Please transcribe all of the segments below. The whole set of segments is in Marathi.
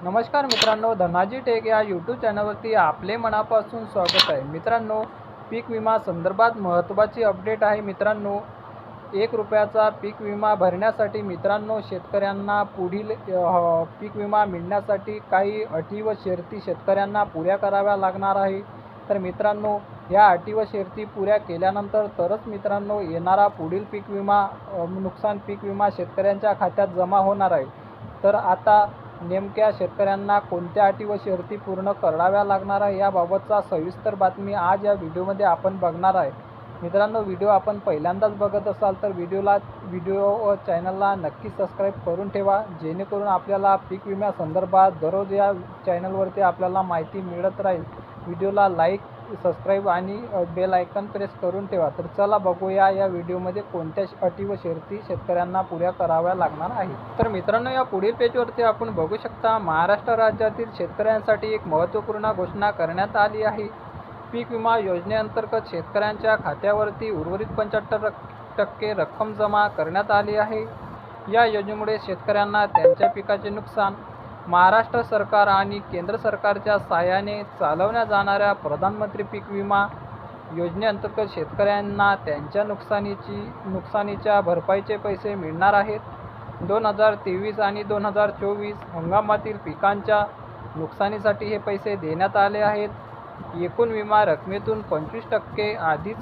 नमस्कार मित्रांनो धनाजी टेक या यूट्यूब चॅनलवरती आपले मनापासून स्वागत आहे. मित्रांनो पीक विमा संदर्भात महत्त्वाची अपडेट आहे. मित्रांनो एक रुपयाचा पीक विमा भरण्यासाठी मित्रांनो शेतकऱ्यांना पुढील पीक विमा मिळण्यासाठी काही अटी व शर्ती शेतकऱ्यांना पुऱ्या कराव्या लागणार आहे. तर मित्रांनो या अटी व शर्ती पुऱ्या केल्यानंतर तरच मित्रांनो येणारा पुढील पीक विमा नुकसान पीक विमा शेतकऱ्यांच्या खात्यात जमा होणार आहे. तर आता नेमक्या शेतकऱ्यांना कोणत्या अटी व शर्ती पूर्ण कराव्या लागणार आहे याबाबतचा सविस्तर बातमी आज या व्हिडिओमध्ये आपण बघणार आहे. मित्रांनो व्हिडिओ आपण पहिल्यांदाच बघत असाल तर व्हिडिओला व्हिडिओ व चॅनलला नक्की सबस्क्राईब करून ठेवा जेणेकरून आपल्याला पीक विम्यासंदर्भात दररोज या चॅनलवरती आपल्याला माहिती मिळत राहील. व्हिडिओला लाईक सबस्क्राईब आणि बेल आयकन प्रेस करून ठेवा. तर चला बघूया या व्हिडिओमध्ये कोणत्या श- अटी व शर्ती शेतकऱ्यांना पुऱ्या कराव्या लागणार आहेत. तर मित्रांनो या पुढील पेजवरती आपण बघू शकता महाराष्ट्र राज्यातील शेतकऱ्यांसाठी एक महत्त्वपूर्ण घोषणा करण्यात आली आहे. पीक विमा योजनेअंतर्गत शेतकऱ्यांच्या खात्यावरती उर्वरित पंच्याहत्तर टक्के रक्कम जमा करण्यात आली आहे. या योजनेमुळे शेतकऱ्यांना त्यांच्या पिकाचे नुकसान महाराष्ट्र सरकार आणि केंद्र सरकारच्या सहाय्याने चालवल्या जाणाऱ्या प्रधानमंत्री पीक विमा योजनेअंतर्गत शेतकऱ्यांना त्यांच्या नुकसानीची नुकसानीच्या भरपाईचे पैसे मिळणार आहेत. दोन हजार तेवीस आणि दोन हजार चोवीस हंगामातील पिकांच्या नुकसानीसाठी हे पैसे देण्यात आले आहेत. एकूण विमा रकमेतून पंचवीस टक्के आधीच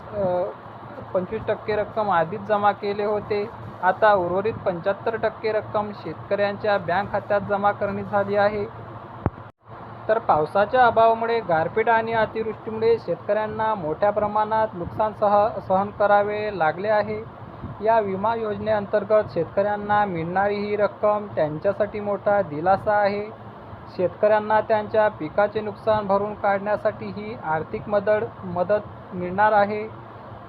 पंचवीस टक्के रक्कम आधीच जमा केले होते. आता उर्वरित पंच्याहत्तर टक्के रक्कम शेतकऱ्यांच्या बँक खात्यात जमा करणे झाली आहे. तर पावसाच्या अभावामुळे गारपीट आणि अतिवृष्टीमुळे शेतकऱ्यांना मोठ्या प्रमाणात नुकसान सह सहन करावे लागले आहे. या विमा योजनेअंतर्गत शेतकऱ्यांना मिळणारी ही रक्कम त्यांच्यासाठी मोठा दिलासा आहे. शेतकऱ्यांना त्यांच्या पिकाचे नुकसान भरून काढण्यासाठी ही आर्थिक मदत मदत मिळणार आहे.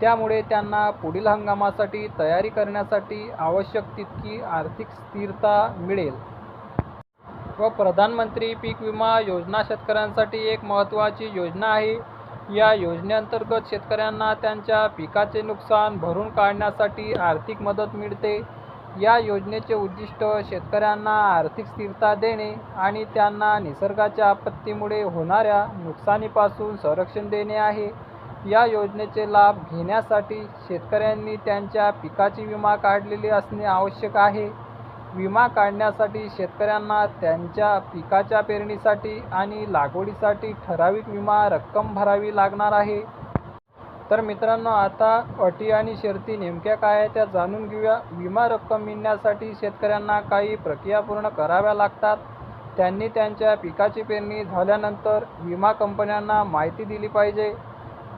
त्यामुळे त्यांना पुढील हंगामासाठी तयारी करण्यासाठी आवश्यक तितकी आर्थिक स्थिरता मिळेल. व प्रधानमंत्री पीक विमा योजना शेतकऱ्यांसाठी एक महत्त्वाची योजना आहे. या योजनेअंतर्गत शेतकऱ्यांना त्यांच्या पिकाचे नुकसान भरून काढण्यासाठी आर्थिक मदत मिळते. या योजनेचे उद्दिष्ट शेतकऱ्यांना आर्थिक स्थिरता देणे आणि त्यांना निसर्गाच्या आपत्तीमुळे होणाऱ्या नुकसानीपासून संरक्षण देणे आहे. या योजनेचे लाभ घेण्यासाठी शेतकऱ्यांनी त्यांच्या पिकाची विमा काढलेली असणे आवश्यक आहे. विमा काढण्यासाठी शेतकऱ्यांना त्यांच्या पिकाच्या पेरणीसाठी आणि लागवडीसाठी ठराविक विमा रक्कम भरावी लागणार आहे. तर मित्रांनो आता अटी आणि शर्ती नेमक्या काय आहे त्या जाणून घेऊया. विमा रक्कम मिळण्यासाठी शेतकऱ्यांना काही प्रक्रिया पूर्ण कराव्या लागतात. त्यांनी त्यांच्या पिकाची पेरणी झाल्यानंतर विमा कंपन्यांना माहिती दिली पाहिजे.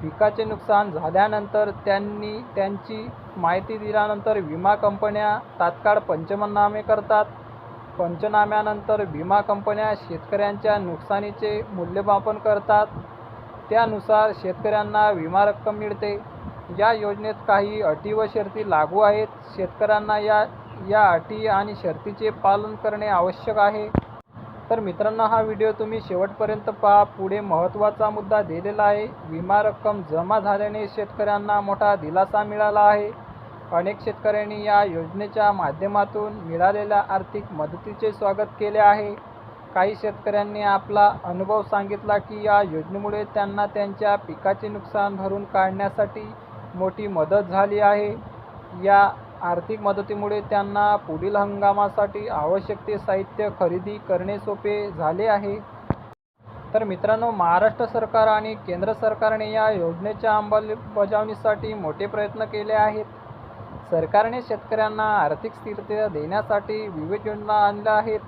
पिकाचे नुकसान झाल्यानंतर त्यांनी त्यांची माहिती दिल्यानंतर विमा कंपन्या तात्काळ पंचनामे करतात. पंचनाम्यानंतर विमा कंपन्या शेतकऱ्यांच्या नुकसानीचे मूल्यमापन करतात. त्यानुसार शेतकऱ्यांना विमा रक्कम मिळते. या योजनेत काही अटी व शर्ती लागू आहेत. शेतकऱ्यांना या या अटी आणि शर्तीचे पालन करणे आवश्यक आहे. तर मित्रांनो हा व्हिडिओ तुम्ही शेवटपर्यंत पहा. पुढे महत्त्वाचा मुद्दा दिलेला आहे. विमा रक्कम जमा झाल्याने शेतकऱ्यांना मोठा दिलासा मिळाला आहे. अनेक शेतकऱ्यांनी या योजनेच्या माध्यमातून मिळालेल्या आर्थिक मदतीचे स्वागत केले आहे. काही शेतकऱ्यांनी आपला अनुभव सांगितला की या योजनेमुळे त्यांना त्यांच्या पिकाचे नुकसान भरून काढण्यासाठी मोठी मदत झाली आहे. या आर्थिक मदतीमुळे त्यांना पुढील हंगामासाठी आवश्यक ते साहित्य खरेदी करणे सोपे झाले आहे. तर मित्रांनो महाराष्ट्र सरकार आणि केंद्र सरकारने या योजनेच्या अंमलबजावणीसाठी मोठे प्रयत्न केले आहेत. सरकारने शेतकऱ्यांना आर्थिक स्थिरता देण्यासाठी विविध योजना आणल्या आहेत.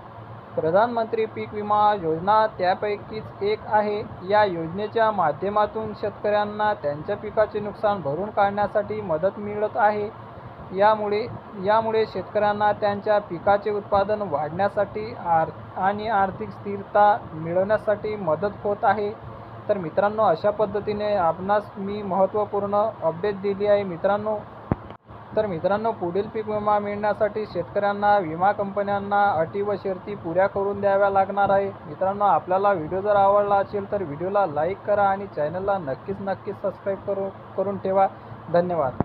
प्रधानमंत्री पीक विमा योजना त्यापैकीच एक आहे. या योजनेच्या माध्यमातून शेतकऱ्यांना त्यांच्या पिकाचे नुकसान भरून काढण्यासाठी मदत मिळत आहे. यामुळे यामुळे शेतकऱ्यांना त्यांच्या पिकाचे उत्पादन वाढण्यासाठी आर आणि आर्थिक स्थिरता मिळवण्यासाठी मदत होत आहे. तर मित्रांनो अशा पद्धतीने आपणास मी महत्त्वपूर्ण अपडेट दिली आहे मित्रांनो. तर मित्रांनो पुढील पीक विमा मिळण्यासाठी शेतकऱ्यांना विमा कंपन्यांना अटी व शर्ती पुऱ्या करून द्याव्या लागणार आहे. मित्रांनो आपल्याला व्हिडिओ जर आवडला असेल तर व्हिडिओला लाईक करा आणि चॅनलला नक्कीच नक्कीच सबस्क्राईब करू करून ठेवा. धन्यवाद.